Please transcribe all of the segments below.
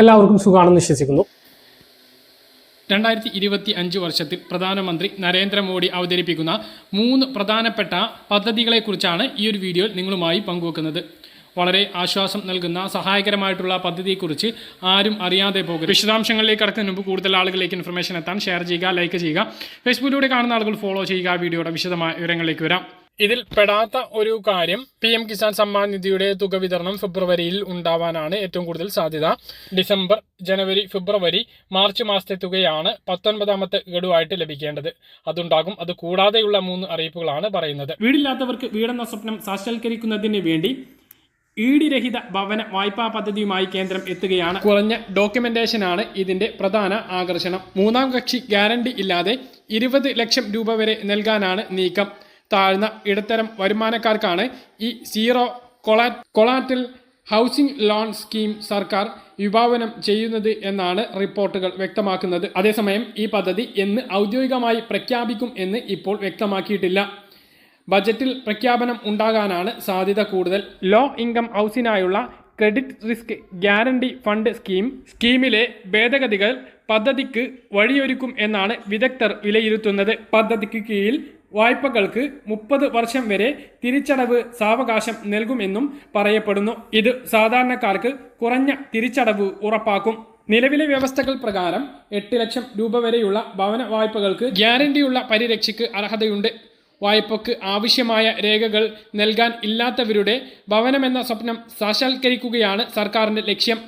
എല്ലാവർക്കും സുഖമാണെന്ന് വിശ്വസിക്കുന്നു. രണ്ടായിരത്തി ഇരുപത്തി അഞ്ച് വർഷത്തിൽ പ്രധാനമന്ത്രി നരേന്ദ്രമോദി അവതരിപ്പിക്കുന്ന മൂന്ന് പ്രധാനപ്പെട്ട പദ്ധതികളെക്കുറിച്ചാണ് ഈ ഒരു വീഡിയോയിൽ നിങ്ങളുമായി പങ്കുവെക്കുന്നത്. വളരെ ആശ്വാസം നൽകുന്ന സഹായകരമായിട്ടുള്ള പദ്ധതിയെക്കുറിച്ച് ആരും അറിയാതെ പോകരുത്. വിശദാംശങ്ങളിലേക്ക് കടക്കുന്നതിന് മുമ്പ് കൂടുതൽ ആളുകളിലേക്ക് ഇൻഫർമേഷൻ എത്താൻ ഷെയർ ചെയ്യുക ലൈക്ക് ചെയ്യുക. ഫേസ്ബുക്കിലൂടെ കാണുന്ന ആളുകൾ ഫോളോ ചെയ്യുക വീഡിയോയുടെ വിശദമായ വിവരങ്ങളിലേക്ക് വരാം. ഇതിൽ പെടാത്ത ഒരു കാര്യം പി എം കിസാൻ സമ്മാൻ നിധിയുടെ തുക വിതരണം ഫെബ്രുവരിയിൽ ഉണ്ടാവാനാണ് ഏറ്റവും കൂടുതൽ സാധ്യത. ഡിസംബർ ജനുവരി ഫെബ്രുവരി മാർച്ച് മാസത്തെ തുകയാണ് പത്തൊൻപതാമത്തെ ഗഡുവായിട്ട് ലഭിക്കേണ്ടത്. അതുണ്ടാകും. അത് കൂടാതെയുള്ള മൂന്ന് അറിയിപ്പുകളാണ് പറയുന്നത്. വീടില്ലാത്തവർക്ക് വീടെന്ന സ്വപ്നം സാക്ഷാത്കരിക്കുന്നതിന് വേണ്ടി ഈടിരഹിത ഭവന വായ്പാ പദ്ധതിയുമായി കേന്ദ്രം എത്തുകയാണ്. കുറഞ്ഞ ഡോക്യുമെന്റേഷനാണ് ഇതിന്റെ പ്രധാന ആകർഷണം. മൂന്നാം കക്ഷി ഗ്യാരണ്ടി ഇല്ലാതെ ഇരുപത് ലക്ഷം രൂപ വരെ നൽകാനാണ് നീക്കം. താഴ്ന്ന ഇടത്തരം വരുമാനക്കാർക്കാണ് ഈ സീറോ കൊളാ കൊളാറ്റൽ ഹൗസിംഗ് ലോൺ സ്കീം സർക്കാർ വിഭാവനം ചെയ്യുന്നത് എന്നാണ് റിപ്പോർട്ടുകൾ വ്യക്തമാക്കുന്നത്. അതേസമയം ഈ പദ്ധതി എന്ന് ഔദ്യോഗികമായി പ്രഖ്യാപിക്കും എന്ന് ഇപ്പോൾ വ്യക്തമാക്കിയിട്ടില്ല. ബജറ്റിൽ പ്രഖ്യാപനം ഉണ്ടാകാനാണ് സാധ്യത കൂടുതൽ. Low income ഹൗസിനായുള്ള credit risk guarantee fund scheme സ്കീമിലെ ഭേദഗതികൾ പദ്ധതിക്ക് വഴിയൊരുക്കും എന്നാണ് വിദഗ്ധർ വിലയിരുത്തുന്നത്. പദ്ധതിക്ക് കീഴിൽ വായ്പകൾക്ക് മുപ്പത് വർഷം വരെ തിരിച്ചടവ് സാവകാശം നൽകുമെന്നും പറയപ്പെടുന്നു. ഇത് സാധാരണക്കാർക്ക് കുറഞ്ഞ തിരിച്ചടവ് ഉറപ്പാക്കും. നിലവിലെ വ്യവസ്ഥകൾ പ്രകാരം എട്ട് ലക്ഷം രൂപ വരെയുള്ള ഭവന വായ്പകൾക്ക് ഗ്യാരണ്ടിയുള്ള പരിരക്ഷയ്ക്ക് അർഹതയുണ്ട്. വായ്പക്ക് ആവശ്യമായ രേഖകൾ നൽകാൻ ഇല്ലാത്തവരുടെ ഭവനമെന്ന സ്വപ്നം സാക്ഷാത്കരിക്കുകയാണ് സർക്കാരിന്റെ ലക്ഷ്യം.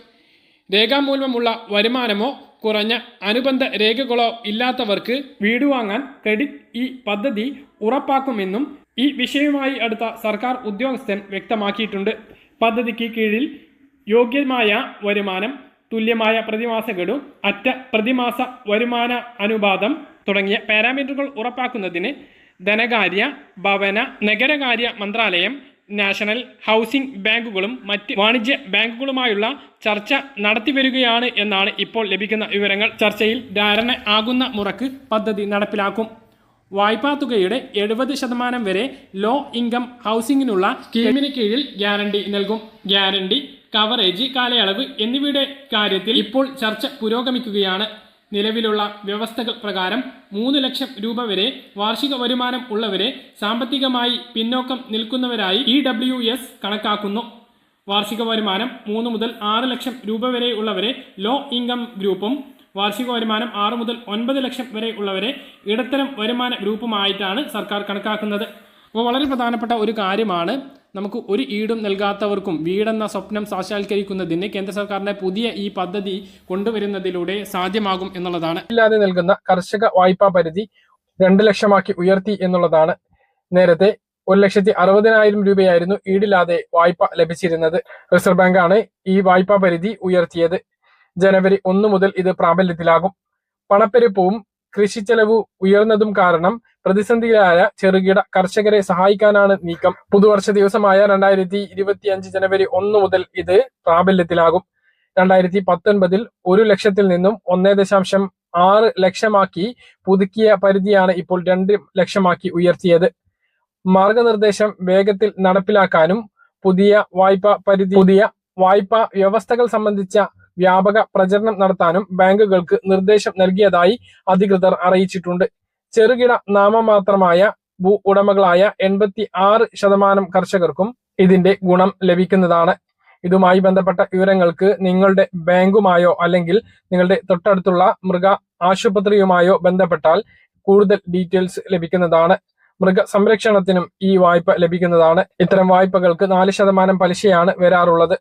രേഖാമൂലമുള്ള വരുമാനമോ കുറഞ്ഞ അനുബന്ധ രേഖകളോ ഇല്ലാത്തവർക്ക് വീട് വാങ്ങാൻ ക്രെഡിറ്റ് ഈ പദ്ധതി ഉറപ്പാക്കുമെന്നും ഈ വിഷയവുമായി അടുത്ത സർക്കാർ ഉദ്യോഗസ്ഥൻ വ്യക്തമാക്കിയിട്ടുണ്ട്. പദ്ധതിക്ക് കീഴിൽ യോഗ്യമായ വരുമാനം തുല്യമായ പ്രതിമാസ ഗഡു അറ്റ പ്രതിമാസ വരുമാന അനുപാതം തുടങ്ങിയ പാരാമീറ്ററുകൾ ഉറപ്പാക്കുന്നതിന് ധനകാര്യ ഭവന നഗരകാര്യ മന്ത്രാലയം നാഷണൽ ഹൗസിംഗ് ബാങ്കുകളും മറ്റ് വാണിജ്യ ബാങ്കുകളുമായുള്ള ചർച്ച നടത്തിവരികയാണ് എന്നാണ് ഇപ്പോൾ ലഭിക്കുന്ന വിവരങ്ങൾ. ചർച്ചയിൽ ധാരണ ആകുന്ന മുറക്ക് പദ്ധതി നടപ്പിലാക്കും. വായ്പാ തുകയുടെ എഴുപത് ശതമാനം വരെ ലോ ഇൻകം ഹൗസിംഗിനുള്ള സ്കീമിന് കീഴിൽ ഗ്യാരണ്ടി നൽകും. ഗ്യാരണ്ടി കവറേജ് കാലയളവ് എന്നിവയുടെ കാര്യത്തിൽ ഇപ്പോൾ ചർച്ച പുരോഗമിക്കുകയാണ്. നിലവിലുള്ള വ്യവസ്ഥകൾ പ്രകാരം മൂന്ന് ലക്ഷം രൂപ വരെ വാർഷിക വരുമാനം ഉള്ളവരെ സാമ്പത്തികമായി പിന്നോക്കം നിൽക്കുന്നവരായി ഇ ഡബ്ല്യു എസ് കണക്കാക്കുന്നു. വാർഷിക വരുമാനം മൂന്ന് മുതൽ ആറ് ലക്ഷം രൂപ വരെ ഉള്ളവരെ ലോ ഇൻകം ഗ്രൂപ്പും വാർഷിക വരുമാനം ആറ് മുതൽ ഒൻപത് ലക്ഷം വരെ ഉള്ളവരെ ഇടത്തരം വരുമാന ഗ്രൂപ്പുമായിട്ടാണ് സർക്കാർ കണക്കാക്കുന്നത്. അപ്പോൾ വളരെ പ്രധാനപ്പെട്ട ഒരു കാര്യമാണ് നമുക്ക് ഒരു ഈടും നൽകാത്തവർക്കും വീടെന്ന സ്വപ്നം സാക്ഷാത്കരിക്കുന്നതിന് കേന്ദ്ര സർക്കാരിന്റെ പുതിയ ഈ പദ്ധതി കൊണ്ടുവരുന്നതിലൂടെ സാധ്യമാകും എന്നുള്ളതാണ്. ഇല്ലാതെ നൽകുന്ന കർഷക വായ്പാ പരിധി രണ്ട് ലക്ഷമാക്കി ഉയർത്തി എന്നുള്ളതാണ് നേരത്തെ ഒരു ലക്ഷത്തി അറുപതിനായിരം രൂപയായിരുന്നു ഈടില്ലാതെ വായ്പ ലഭിച്ചിരുന്നത്. റിസർവ് ബാങ്കാണ് ഈ വായ്പാ പരിധി ഉയർത്തിയത്. ജനുവരി ഒന്ന് മുതൽ ഇത് പ്രാബല്യത്തിലാകും. പണപ്പെരുപ്പവും കൃഷിച്ചെലവ് ഉയർന്നതും കാരണം പ്രതിസന്ധിയിലായ ചെറുകിട കർഷകരെ സഹായിക്കാനാണ് നീക്കം. പുതുവർഷ ദിവസമായ രണ്ടായിരത്തി ഇരുപത്തി അഞ്ച് ജനുവരി ഒന്ന് മുതൽ ഇത് പ്രാബല്യത്തിലാകും. രണ്ടായിരത്തി പത്തൊൻപതിൽ ഒരു ലക്ഷത്തിൽ നിന്നും ഒന്നേ ദശാംശം ആറ് ലക്ഷമാക്കി പുതുക്കിയ പരിധിയാണ് ഇപ്പോൾ രണ്ട് ലക്ഷമാക്കി ഉയർത്തിയത്. മാർഗനിർദ്ദേശം വേഗത്തിൽ നടപ്പിലാക്കാനും പുതിയ വായ്പ പരിധി പുതിയ വായ്പാ വ്യവസ്ഥകൾ സംബന്ധിച്ച വ്യാപക പ്രചരണം നടത്താനും ബാങ്കുകൾക്ക് നിർദ്ദേശം നൽകിയതായി അധികൃതർ അറിയിച്ചിട്ടുണ്ട്. ചെറുകിട നാമമാത്രമായ ഭൂ ഉടമകളായ എൺപത്തി ആറ് ശതമാനം കർഷകർക്കും ഇതിന്റെ ഗുണം ലഭിക്കുന്നതാണ്. ഇതുമായി ബന്ധപ്പെട്ട വിവരങ്ങൾക്ക് നിങ്ങളുടെ ബാങ്കുമായോ അല്ലെങ്കിൽ നിങ്ങളുടെ തൊട്ടടുത്തുള്ള മൃഗ ആശുപത്രിയുമായോ ബന്ധപ്പെട്ടാൽ കൂടുതൽ ഡീറ്റെയിൽസ് ലഭിക്കുന്നതാണ്. മൃഗ സംരക്ഷണത്തിനും ഈ വായ്പ ലഭിക്കുന്നതാണ്. ഇത്തരം വായ്പകൾക്ക് നാല് ശതമാനം പലിശയാണ് വരാറുള്ളത്.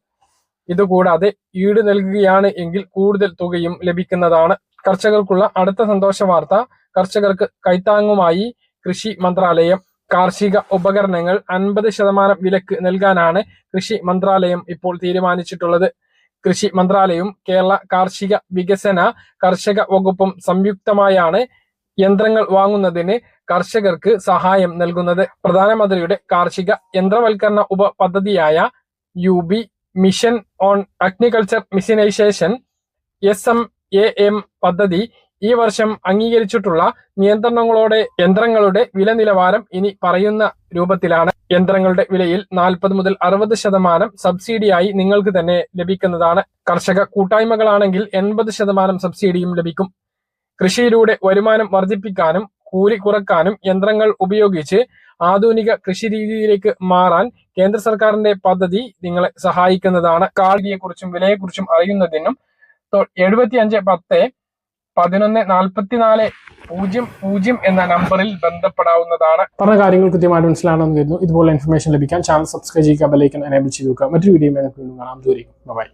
ഇതുകൂടാതെ ഈട് നൽകുകയാണ് എങ്കിൽ കൂടുതൽ തുകയും ലഭിക്കുന്നതാണ്. കർഷകർക്കുള്ള അടുത്ത സന്തോഷ വാർത്ത. കർഷകർക്ക് കൈത്താങ്ങുമായി കൃഷി മന്ത്രാലയം. കാർഷിക ഉപകരണങ്ങൾ അൻപത് ശതമാനം വിലക്ക് നൽകാനാണ് കൃഷി മന്ത്രാലയം ഇപ്പോൾ തീരുമാനിച്ചിട്ടുള്ളത്. കൃഷി മന്ത്രാലയവും കേരള കാർഷിക വികസന കർഷക വകുപ്പും സംയുക്തമായാണ് യന്ത്രങ്ങൾ വാങ്ങുന്നതിന് കർഷകർക്ക് സഹായം നൽകുന്നത്. പ്രധാനമന്ത്രിയുടെ കാർഷിക യന്ത്രവൽക്കരണ ഉപ പദ്ധതിയായ U mission on agriculture mechanisation S M A M പദ്ധതി ഈ വർഷം അംഗീകരിച്ചിട്ടുള്ള നിയന്ത്രണങ്ങളോടെ യന്ത്രങ്ങളുടെ വില നിലവാരം ഇനി പറയുന്ന രൂപത്തിലാണ്. യന്ത്രങ്ങളുടെ വിലയിൽ നാൽപ്പത് മുതൽ അറുപത് ശതമാനം സബ്സിഡിയായി നിങ്ങൾക്ക് തന്നെ ലഭിക്കുന്നതാണ്. കർഷക കൂട്ടായ്മകളാണെങ്കിൽ എൺപത് ശതമാനം സബ്സിഡിയും ലഭിക്കും. കൃഷിയിലൂടെ വരുമാനം വർദ്ധിപ്പിക്കാനും കൂലി കുറക്കാനും യന്ത്രങ്ങൾ ഉപയോഗിച്ച് ആധുനിക കൃഷി രീതിയിലേക്ക് മാറാൻ കേന്ദ്ര സർക്കാരിന്റെ പദ്ധതി നിങ്ങളെ സഹായിക്കുന്നതാണ്. കാൾവിയെക്കുറിച്ചും വിലയെക്കുറിച്ചും അറിയുന്നതിനും എഴുപത്തി അഞ്ച് പത്ത് പതിനൊന്ന് നാൽപ്പത്തിനാല് പൂജ്യം പൂജ്യം എന്ന നമ്പറിൽ ബന്ധപ്പെടാവുന്നതാണ്. പറഞ്ഞ കാര്യങ്ങൾ കൃത്യമായിട്ട് മനസ്സിലാണെന്ന് കരുതുന്നു. ഇതുപോലെ ഇൻഫർമേഷൻ ലഭിക്കാൻ ചാനൽ സബ്സ്ക്രൈബ് ചെയ്യുക ബെലൈക്കൻ എനേബിൾ ചെയ്തു മറ്റൊരു വീഡിയോ കാണാം. ദൂരേക്കും ബൈ